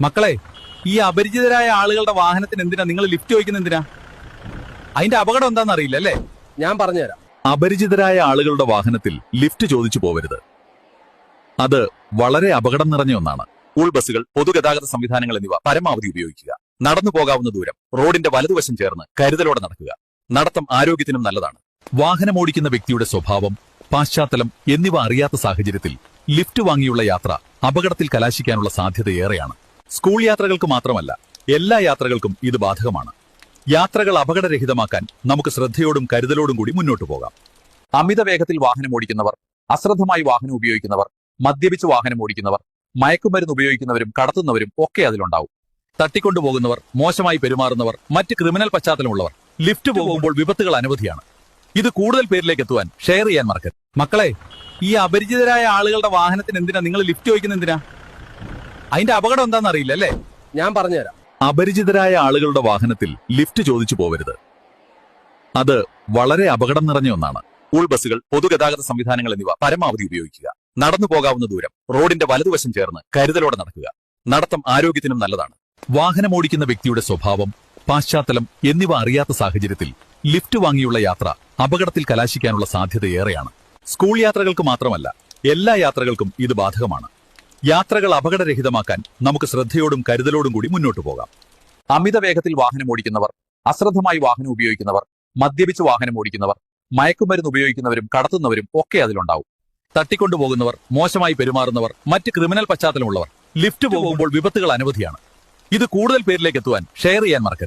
മക്കളെ ഈ അപരിചിതരായ ആളുകളുടെ വാഹനത്തിന് എന്തിനാ? നിങ്ങൾ ലിഫ്റ്റ് ചോദിക്കുന്ന എന്തിനാ? അതിന്റെ അപകടം എന്താണെന്ന് അറിയില്ല അല്ലേ? ഞാൻ പറഞ്ഞുതരാം. അപരിചിതരായ ആളുകളുടെ വാഹനത്തിൽ ലിഫ്റ്റ് ചോദിച്ചു പോവരുത്. അത് വളരെ അപകടം നിറഞ്ഞ ഒന്നാണ്. സ്കൂൾ ബസ്സുകൾ പൊതുഗതാഗത സംവിധാനങ്ങൾ എന്നിവ പരമാവധി ഉപയോഗിക്കുക. നടന്നു പോകാവുന്ന ദൂരം റോഡിന്റെ വലതുവശം ചേർന്ന് കരുതലോടെ നടക്കുക. നടത്തം ആരോഗ്യത്തിനും നല്ലതാണ്. വാഹനമോടിക്കുന്ന വ്യക്തിയുടെ സ്വഭാവം പാശ്ചാത്തലം എന്നിവ അറിയാത്ത സാഹചര്യത്തിൽ ലിഫ്റ്റ് വാങ്ങിയുള്ള യാത്ര അപകടത്തിൽ കലാശിക്കാനുള്ള സാധ്യത ഏറെയാണ്. സ്കൂൾ യാത്രകൾക്ക് മാത്രമല്ല എല്ലാ യാത്രകൾക്കും ഇത് ബാധകമാണ്. യാത്രകൾ അപകടരഹിതമാക്കാൻ നമുക്ക് ശ്രദ്ധയോടും കരുതലോടും കൂടി മുന്നോട്ടു പോകാം. അമിത വേഗത്തിൽ വാഹനം ഓടിക്കുന്നവർ അശ്രദ്ധമായി വാഹനം ഉപയോഗിക്കുന്നവർ മദ്യപിച്ച് വാഹനം ഓടിക്കുന്നവർ മയക്കുമരുന്ന് ഉപയോഗിക്കുന്നവരും കടത്തുന്നവരും ഒക്കെ അതിലുണ്ടാവും. തട്ടിക്കൊണ്ടുപോകുന്നവർ മോശമായി പെരുമാറുന്നവർ മറ്റ് ക്രിമിനൽ പശ്ചാത്തലമുള്ളവർ ലിഫ്റ്റ് പോകുമ്പോൾ വിപത്തുകൾ അനവധിയാണ്. ഇത് കൂടുതൽ പേരിലേക്ക് എത്തുവാൻ ഷെയർ ചെയ്യാൻ മറക്കരുത്. മക്കളെ ഈ അപരിചിതരായ ആളുകളുടെ വാഹനത്തിന് എന്തിനാ നിങ്ങൾ ലിഫ്റ്റ് ചോദിക്കുന്ന എന്തിനാ? അതിന്റെ അപകടം എന്താണെന്ന് അറിയില്ല അല്ലേ? ഞാൻ പറഞ്ഞുതരാം. അപരിചിതരായ ആളുകളുടെ വാഹനത്തിൽ ലിഫ്റ്റ് ചോദിച്ചു പോവരുത്. അത് വളരെ അപകടം നിറഞ്ഞ ഒന്നാണ്. സ്കൂൾ ബസ്സുകൾ പൊതുഗതാഗത സംവിധാനങ്ങൾ എന്നിവ പരമാവധി ഉപയോഗിക്കുക. നടന്നു പോകാവുന്ന ദൂരം റോഡിന്റെ വലതുവശം ചേർന്ന് കരുതലോടെ നടക്കുക. നടത്തം ആരോഗ്യത്തിനും നല്ലതാണ്. വാഹനം ഓടിക്കുന്ന വ്യക്തിയുടെ സ്വഭാവം പാശ്ചാത്തലം എന്നിവ അറിയാത്ത സാഹചര്യത്തിൽ ലിഫ്റ്റ് വാങ്ങിയുള്ള യാത്ര അപകടത്തിൽ കലാശിക്കാനുള്ള സാധ്യത ഏറെയാണ്. സ്കൂൾ യാത്രകൾക്ക് മാത്രമല്ല എല്ലാ യാത്രകൾക്കും ഇത് ബാധകമാണ്. യാത്രകൾ അപകടരഹിതമാക്കാൻ നമുക്ക് ശ്രദ്ധയോടും കരുതലോടും കൂടി മുന്നോട്ട് പോകാം. അമിത വേഗത്തിൽ വാഹനം ഓടിക്കുന്നവർ അശ്രദ്ധമായി വാഹനം ഉപയോഗിക്കുന്നവർ മദ്യപിച്ച് വാഹനം ഓടിക്കുന്നവർ മയക്കുമരുന്ന് ഉപയോഗിക്കുന്നവരും കടത്തുന്നവരും ഒക്കെ അതിലുണ്ടാവും. തട്ടിക്കൊണ്ടുപോകുന്നവർ മോശമായി പെരുമാറുന്നവർ മറ്റ് ക്രിമിനൽ പശ്ചാത്തലമുള്ളവർ ലിഫ്റ്റ് പോകുമ്പോൾ വിപത്തുകൾ അനവധിയാണ്. ഇത് കൂടുതൽ പേരിലേക്ക് എത്തുവാൻ ഷെയർ ചെയ്യാൻ മറക്കരുത്.